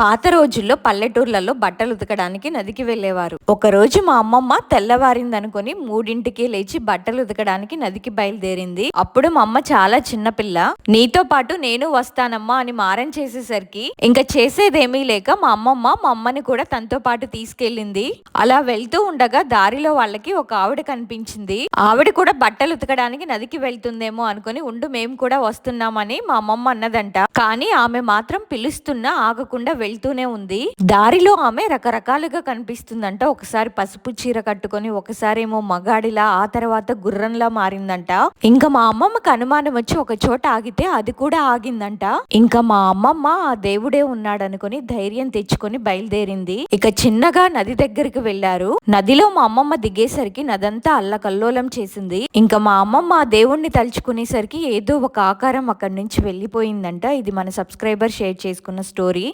పాత రోజుల్లో పల్లెటూర్లలో బట్టలు ఉతకడానికి నదికి వెళ్ళేవారు. ఒక రోజు మా అమ్మమ్మ తెల్లవారిందనుకుని మూడింటికి లేచి బట్టలు ఉతకడానికి నదికి బయలుదేరింది. అప్పుడు మా అమ్మ చాలా చిన్నపిల్ల నీతో పాటు నేను వస్తానమ్మా అని మారం చేసేసరికి ఇంకా చేసేదేమీ లేక మా అమ్మమ్మ మా అమ్మని కూడా తనతో పాటు తీసుకెళ్ళింది. అలా వెళ్తూ ఉండగా దారిలో వాళ్ళకి ఒక ఆవిడ కనిపించింది. ఆవిడ కూడా బట్టలు ఉతకడానికి నదికి వెళ్తుందేమో అనుకుని ఉండు మేము కూడా వస్తున్నామని మా అమ్మమ్మ అన్నదంట. కానీ ఆమె మాత్రం పిలుస్తున్నా ఆగకుండా వెళ్తూనే ఉంది. దారిలో ఆమె రకరకాలుగా కనిపిస్తుందంట. ఒకసారి పసుపు చీర కట్టుకొని ఒకసారి ఏమో మగాడిలా ఆ తర్వాత గుర్రంలా మారిందంట. ఇంకా మా అమ్మమ్మకి అనుమానం వచ్చి ఒక చోట ఆగితే అది కూడా ఆగిందంట. ఇంకా మా అమ్మమ్మ ఆ దేవుడే ఉన్నాడనుకొని ధైర్యం తెచ్చుకొని బయలుదేరింది. ఇక చిన్నగా నది దగ్గరికి వెళ్ళారు నదిలో మా అమ్మమ్మ దిగేసరికి నదంతా అల్లకల్లోలం చేసింది. ఇంకా మా అమ్మమ్మ ఆ దేవుణ్ణి తలుచుకునేసరికి ఏదో ఒక ఆకారం అక్కడి నుంచి వెళ్ళిపోయిందంట. ఇది మన సబ్స్క్రైబర్ షేర్ చేసుకున్న స్టోరీ.